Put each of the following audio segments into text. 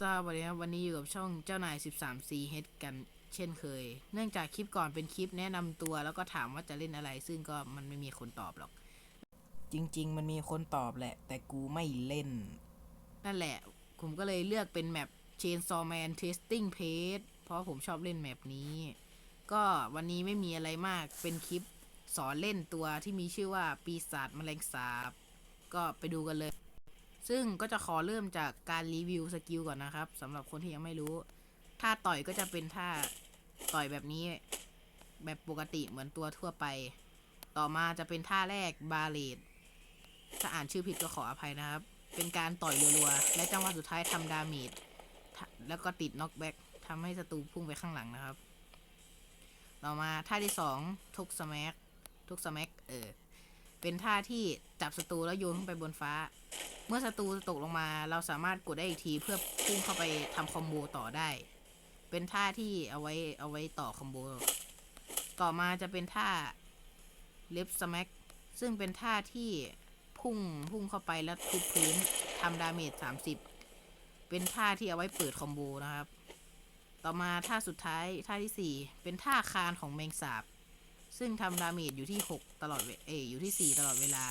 สวัสดีครับวันนี้อยู่กับช่องเจ้านาย 13CH กันเช่นเคย เนื่องจากคลิปก่อนเป็นคลิปแนะนำตัวแล้วก็ถามว่าจะเล่นอะไร ซึ่งก็มันไม่มีคนตอบหรอก จริง ๆ มันมีคนตอบแหละ แต่กูไม่เล่น นั่นแหละ ผมก็เลยเลือกเป็นแมป Chainsaw Man Testing Page เพราะผมชอบเล่นแมปนี้ ก็วันนี้ไม่มีอะไรมากเป็นคลิปสอนเล่นตัวที่มีชื่อว่าปีศาจแมลงสาบ ก็ไปดูกันเลย ซึ่งก็จะขอเริ่มจากการรีวิวสกิลก่อนนะครับสำหรับคนที่ยังไม่รู้ ท่าต่อยก็จะเป็นท่าต่อยแบบนี้ แบบปกติเหมือนตัวทั่วไป ต่อมาจะเป็นท่าแรกบาเลดถ้าอ่านชื่อผิดก็ขออภัยนะครับ เป็นการต่อยรัวๆ และจังหวะสุดท้ายทำดาเมจแล้วก็ติดน็อกแบ็กทำให้ศัตรูพุ่งไปข้างหลังนะครับต่อมาท่าที่สองทุกสม็กทุกสม็กเออ เป็นท่าที่จับศัตรูแล้วโยนขึ้นไปบนฟ้า เมื่อศัตรูตกลงมา เราสามารถกดได้อีกทีเพื่อพุ่งเข้าไปทำคอมโบต่อได้ เป็นท่าที่เอาไว้เอาไว้ต่อคอมโบ ต่อมาจะเป็นท่าเล็บสแม็กซึ่งเป็นท่าที่พุ่งพุ่งเข้าไปแล้วทุบพื้นทำดาเมจ30 เป็นท่าที่เอาไว้เปิดคอมโบนะครับ ต่อมาท่าสุดท้ายท่าที่ 4 เป็นท่าคานของแมงสาบ ซึ่งทำดาเมจอยู่ที่ 6 ตลอดเวเออยู่ที่ 4 ตลอดเวลา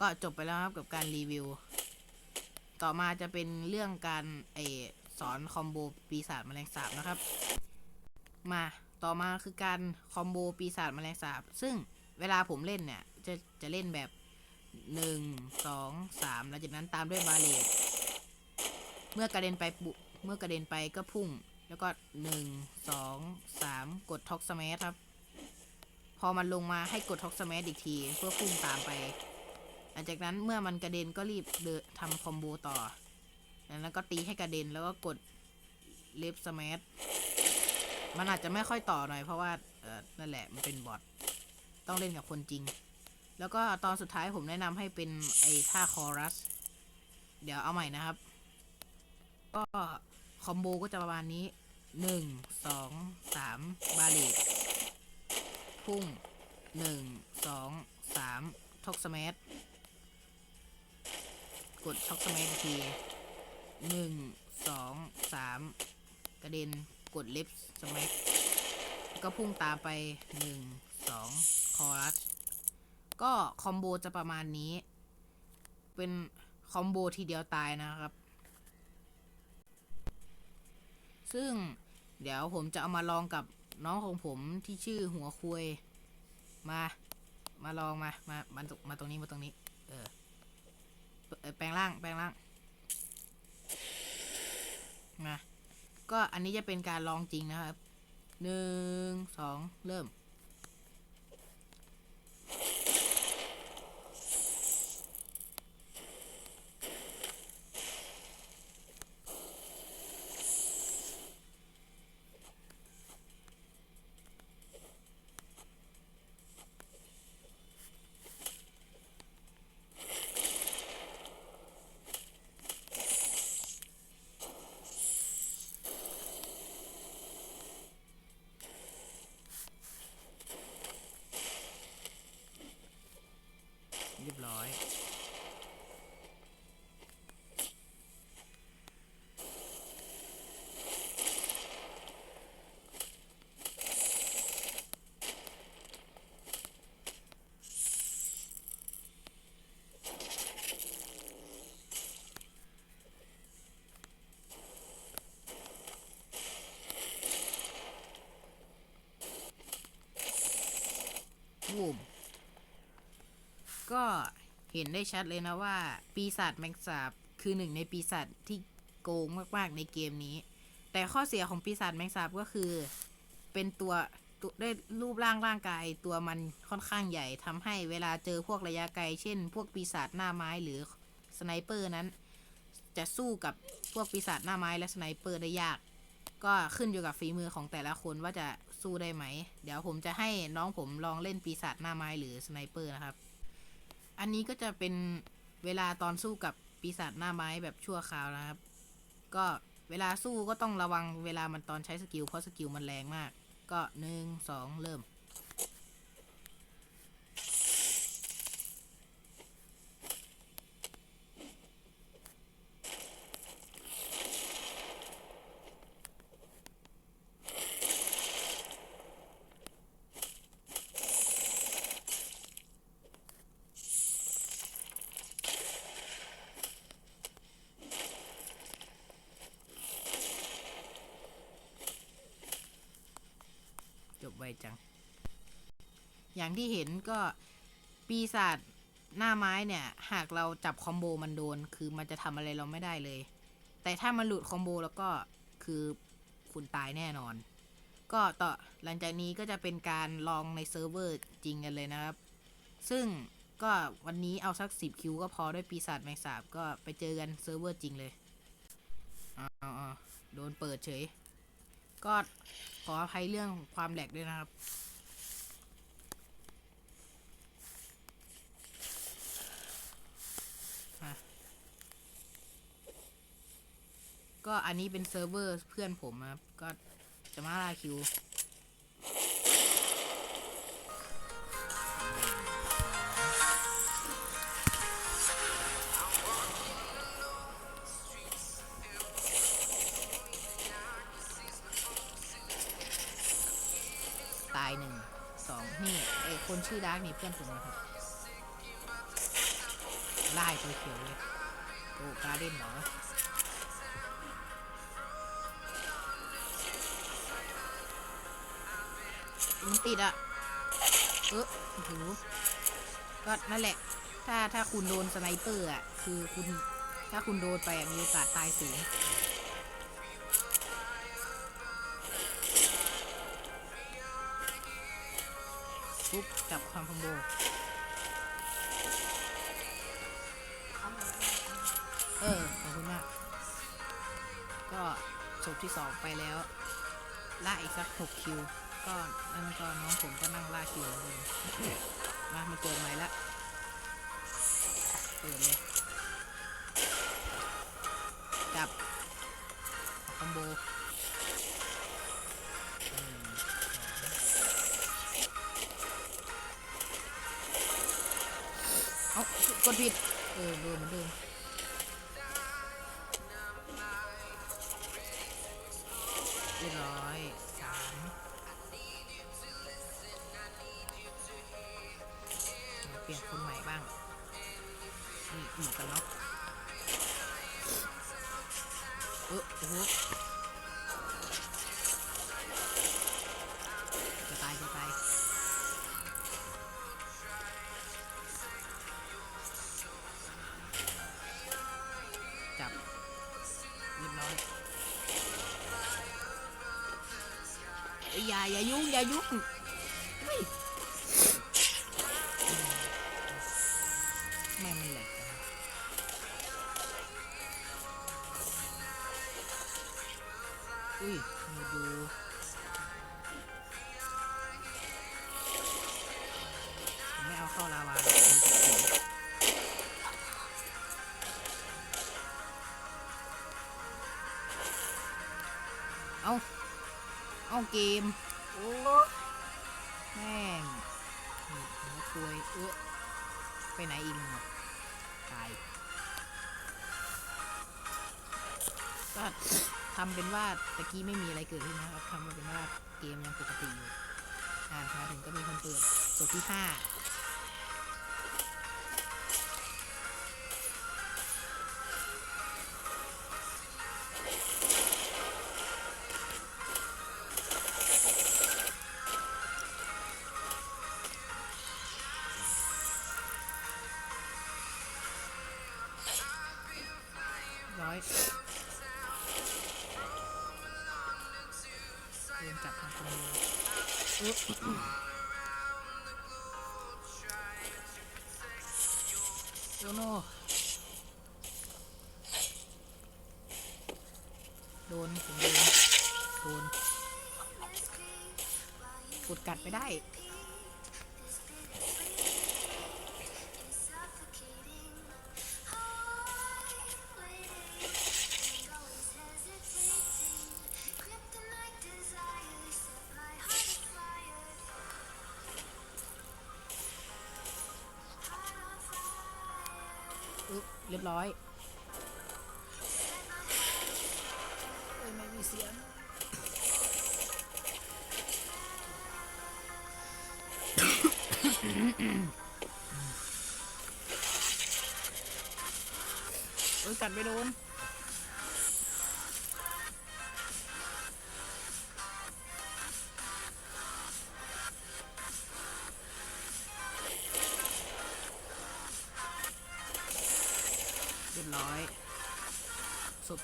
ก็จบไปแล้วครับกับการรีวิว ต่อมาจะเป็นเรื่องการไอสอนคอมโบปีศาจแมลงสาบนะครับ มาต่อมาคือการคอมโบปีศาจแมลงสาบ ซึ่งเวลาผมเล่นเนี่ย จะจะเล่นแบบ 1 2 3 แล้วจากนั้นตามด้วยบาเลตเมื่อกระเด็นไปเมื่อกระเด็นไปก็พุ่ง แล้วก็ 1 2 3 กดท็อกสแมทครับ พอมันลงมาให้กดท็อกสแมทอีกที เพื่อพุ่งตามไป หลังจากนั้นเมื่อมันกระเด็นก็รีบเดทำคอมโบต่อจากนั้นก็ตีให้กระเด็นแล้วก็กดเลฟสมัมันอาจจะไม่ค่อยต่อหน่อยเพราะว่าเออนั่นแหละมันเป็นบอทต้องเล่นกับคนจริง แล้วก็ตอนสุดท้ายผมแนะนำให้เป็นไอ้ท่าคอรัส เดี๋ยวเอาใหม่นะครับ ก็คอมโบก็จะประมาณนี้ หนึ่งสองสามบาลตพุ่งหนึ่งสองสามท็อกสมักดช็อกสมัอีกทีหนึ่งสองสามกระเด็นกดล็บสมัก็พุ่งตามไปหนึ่งสองคอรัสก็คอมโบจะประมาณนี้ เป็นคอมโบทีเดียวตายนะครับ ซึ่งเดี๋ยวผมจะเอามาลองกับน้องของผมที่ชื่อหัวคุยมา มาลองมา มามามาตรงนี้มาตรงนี้ เออเอ่อแปลงร่างแปลงร่างมาก็อันนี้จะเป็นการลองจริงนะครับหนึ่งสองเริ่ม ม ก็เห็นได้ชัดเลยนะว่า ปีศาจแมงสาบคือหนึ่งในปีศาจที่โกงมากๆในเกมนี้ แต่ข้อเสียของปีศาจแมงสาบก็คือ เป็นตัวตัวได้รูปร่างร่างกาย ตัวมันค่อนข้างใหญ่ทำให้เวลาเจอพวกระยะไกล เช่น พวกปีศาจหน้าไม้หรือสไนเปอร์นั้น จะสู้กับพวกปีศาจหน้าไม้และสไนเปอร์ได้ยาก ก็ขึ้นอยู่กับฝีมือของแต่ละคนว่าจะ สู้ได้ไหม เดี๋ยวผมจะให้น้องผมลองเล่นปีศาจหน้าไม้หรือสไนเปอร์นะครับ อันนี้ก็จะเป็นเวลาตอนสู้กับปีศาจหน้าไม้แบบชั่วคราวนะครับ ก็เวลาสู้ก็ต้องระวังเวลามันตอนใช้สกิลเพราะสกิลมันแรงมาก ก็หนึ่งสองเริ่ม จัง อย่างที่เห็นก็ปีศาจหน้าไม้เนี่ย หากเราจับคอมโบมันโดน คือมันจะทำอะไรเราไม่ได้เลย แต่ถ้ามันหลุดคอมโบแล้วก็คือคุณตายแน่นอน ก็ต่อหลังจากนี้ก็จะเป็นการลองในเซิร์ฟเวอร์จริงกันเลยนะครับ ซึ่งก็วันนี้เอาสักสิบคิวก็พอด้วยปีศาจแมงสาบก็ไปเจอกันเซิร์ฟเวอร์จริงเลยอ้าวอ้าวโดนเปิดเฉย ก็ ออภัยเรื่องความแหลกด้วยนะครับ ก็อันนี้เป็นเซิร์ฟเวอร์เพื่อนผมครับ ก็จะมาลาคิว มีเพื่อนผมนะครับไล่ตัวเขียวเลยโอ้การเด่นเหรอมันติดอะ เออโอ้โหก็นั่นแหละ ถ้าถ้าคุณโดนสไนเปอร์อะ คือคุณ ถ้าคุณโดนไปอะมีโอกาสตายสูง ปุ๊บจับความคอมโบเออ ขอบคุณมาก ก็ศพที่สองไปแล้วล่าอีกสักหกคิว ก็นั่นก็น้องผมก็นั่งล่าคิวเหมือนเดิมมามาเจอใหม่ละเปิดเลย จับคอมโบ ดผิด เออเดิมเหมือนเดิมเรียบร้อยสามเปลี่ยนคนใหม่บ้างนี่หมวกกันน็อกเออโอ้โห เกม โอ้แม่งนี่ตัวยเออไปไหนอีกเนี่ยตายก็ทำเป็นว่าตะกี้ไม่มีอะไรเกิดขึ้นนะครับทำมาเป็นว่าเกมยังปกติอยู่ อ่ามาถึงก็มีคนเปิดจบที่ห้า โอ้โนโดนผมโดนโดนกดกัดไปได้ เรียบร้อยเอ้ยไม่มีเสียงเอ้ยกัดไปโดน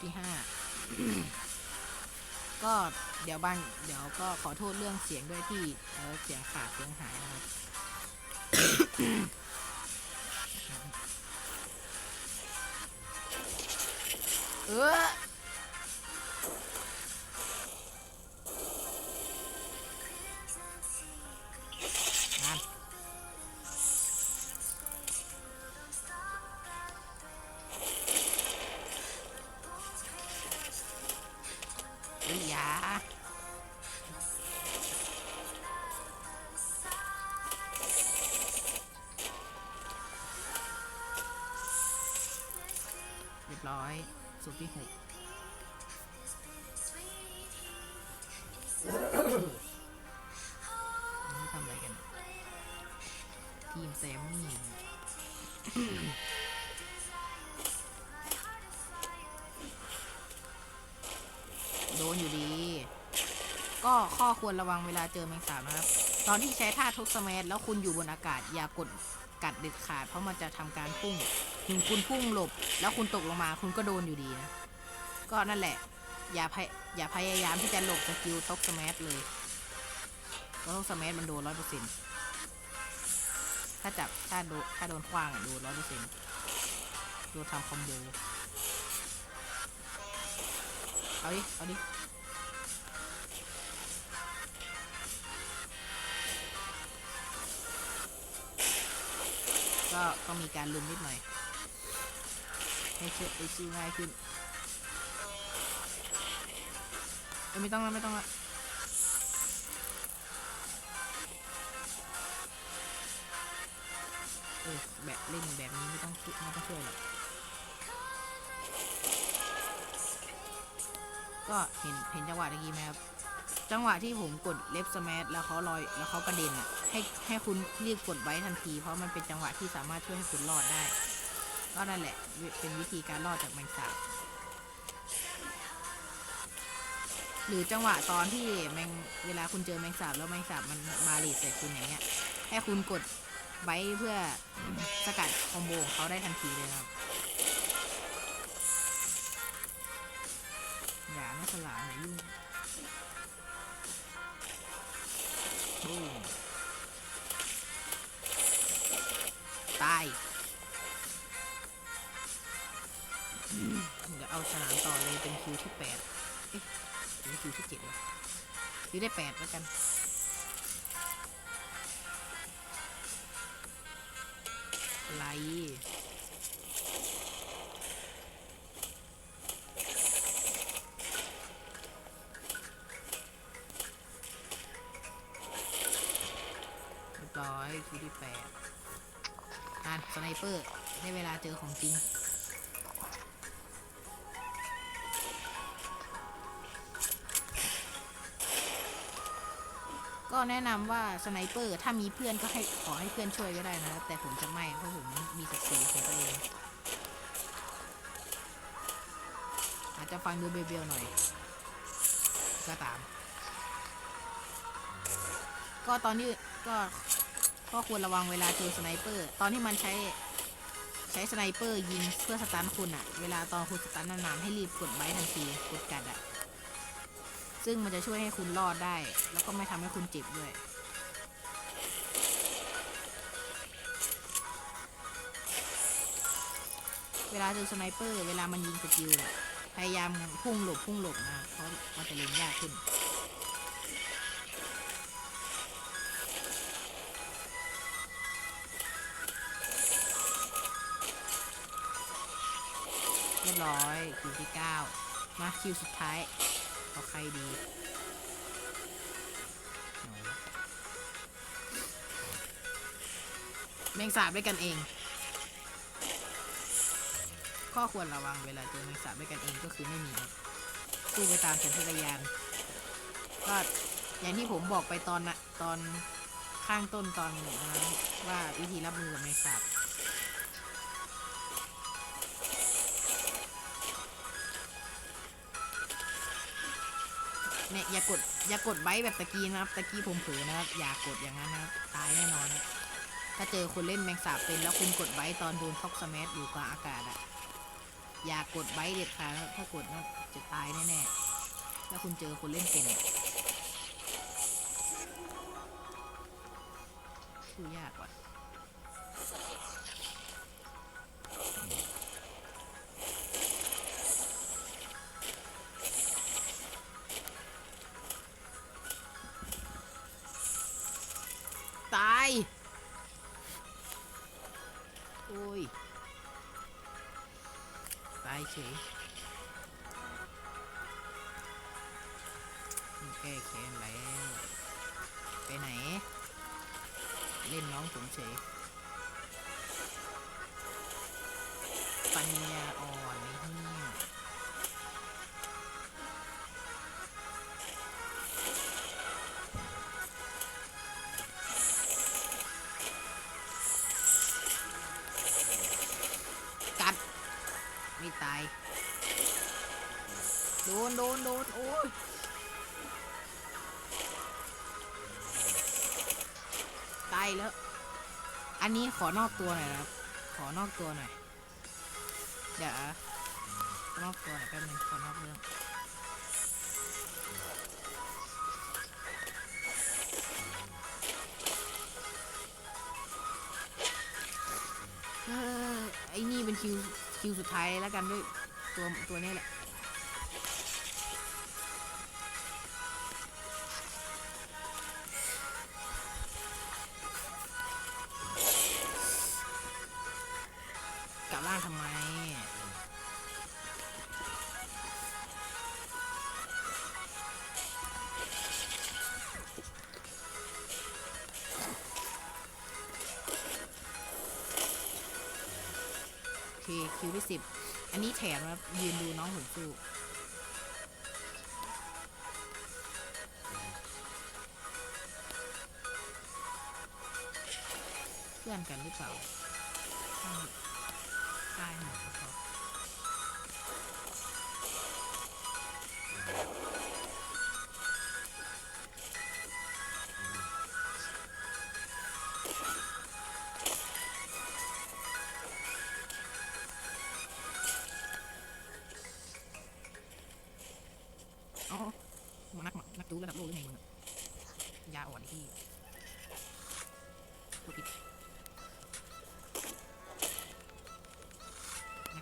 ที่ห้าก็เดี๋ยวบางเดี๋ยวก็ขอโทษเรื่องเสียงด้วยที่เออเสียงขาดเสียงหายนะครับเออ ร้อยสุดที่หกนี่ทำอะไรกัน ทีมแซมมี่โดนอยู่ดี ก็ข้อควรระวังเวลาเจอแมงสาบนะครับ ตอนที่ใช้ท่าทุกสมัยแล้วคุณอยู่บนอากาศอย่ากดกัดเด็ดขาดเพราะมันจะทำการพุ่ง ถึงคุณพุ่งหลบ แล้วคุณตกลงมาคุณก็โดนอยู่ดีนะ ก็นั่นแหละ อย่าพยอย่าพยายามที่จะหลบสกิลท็อกสมัเลยเพราะท็อกสมัมันโดนร้อยเปอร์เซ็นต์ถ้าจับถ้าโดนถ้าโดนคว้างโดนร้อยเปอร์เซ็นต์โดนทำคอมโบเอาดิ เอาดิก็ก็มีการลืมนิดหน่อย ให้เชื่อไอชื่อง่ายขึ้นเอ้ยไม่ต้องละไม่ต้องละเออแบบเล่นแบบนี้ไม่ต้องช่วยไม่ต้องช่วยหรอกก็เห็นเห็นจังหวะตะกี้ไหมครับ จังหวะที่ผมกดเล็บสแมทแล้วเขาลอยแล้วเขากระเด็นอะ ให้ให้คุณรีบกดไว้ทันที เพราะมันเป็นจังหวะที่สามารถช่วยให้คุณรอดได้ ก็นั่นแหละ เป็นวิธีการรอดจากแมงสาบหรือจังหวะตอนที่แมงเวลาคุณเจอแมงสาบแล้วแมงสาบมันมาลีดใส่คุณอย่างเงี้ยให้คุณกดไว้เพื่อสกัดคอมโบของเขาได้ทันทีเลยครับอย่านะสลามอย่ายุ่งบูมตาย เดี๋ยวเอาฉลามต่อเลยเป็นคิวที่แปดเอ๊ะคิวที่เจ็ดวะคิวได้แปดแล้วกันอะไรร้อยคิวที่แปดอ่านสไนเปอร์ได้เวลาเจอของจริง แนะนำว่าสไนเปอร์ถ้ามีเพื่อนก็ให้ขอให้เพื่อนช่วยก็ได้นะ แต่ผมจะไม่เพราะผมมีศักดิ์ศรีของตัวเองอาจจะฟังดูเบลๆหน่อย ก็ตาม ก็ตอนนี้ก็ก็ควรระวังเวลาเจอสไนเปอร์ ตอนที่มันใช้ใช้สไนเปอร์ยิงเพื่อสตันคุณอะเวลาตอนคุณสตันนานๆให้รีบกดไว้ทันทีกดกัดอะ ซึ่งมันจะช่วยให้คุณรอดได้ แล้วก็ไม่ทำให้คุณเจ็บด้วย เวลาเจอสไนเปอร์ เวลามันยิงสกิลน่ะพยายามพุ่งหลบพุ่งหลบนะเพราะมันจะเล็งยากขึ้นเรียบร้อยคิวที่เก้ามาคิวสุดท้าย เอาใครดีเอาละแมงสาบด้วยกันเอง ข้อควรระวังเวลาเจอแมงสาบด้วยกันเองก็คือไม่มีสู้ไปตามสัญชาตญาณก็อย่างที่ผมบอกไปตอนนะตอนข้างต้นตอนนั้นว่าวิธีรับมือกับแมงสาบ เนี่ยอย่ากดอย่ากดไว้แบบตะกี้นะครับ ตะกี้ผมเผลอนะครับ อย่ากดอย่างนั้นนะครับ ตายแน่นอนนะถ้าเจอคนเล่นแมงสาบเป็นแล้วคุณกดไว้ตอนโดนท็อกสแมทอยู่กลางอากาศอะอย่ากดไบค์เด็ดขาดนะถ้ากดนะจะตายแน่ๆถ้าคุณเจอคนเล่นเป็น โอ้ยตายเฉยแก้แค้นแไม่ตาย โดนโดนโดนโอ้ยตายแล้ว อันนี้ขอนอกตัวหน่อยนะครับ ขอนอกตัวหน่อย เดี๋ยวนอกตัวหน่อยแป๊บนึงขอนอกเรื่องออไอ้นี่เป็นคิว คิวสุดท้ายแล้วกันด้วยตัวตัวนี้แหละกลับล่างทำไม นนี้แถมายืนดูน้องผมสู้เพื่อนกันหรือเปล่าตายหมดแล้ว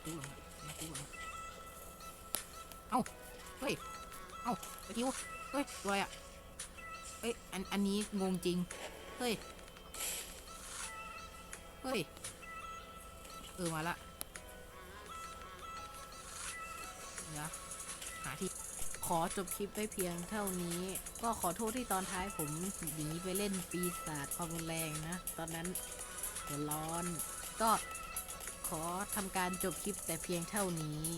กดูลงมานักดูลงมาเอ้าเฮ้ยเอ้าตะคิวเฮ้ยตัวอะไรอะเอ้ยอันอันนี้งงจริงเฮ้ยเฮ้ยเออมาละเดี๋ยวหาที่ขอจบคลิปไว้เพียงเท่านี้ ก็ขอโทษที่ตอนท้ายผมหนีไปเล่นปีศาจความรุนแรงนะ ตอนนั้นหัวร้อนก็ ขอทำการจบคลิปแต่เพียงเท่านี้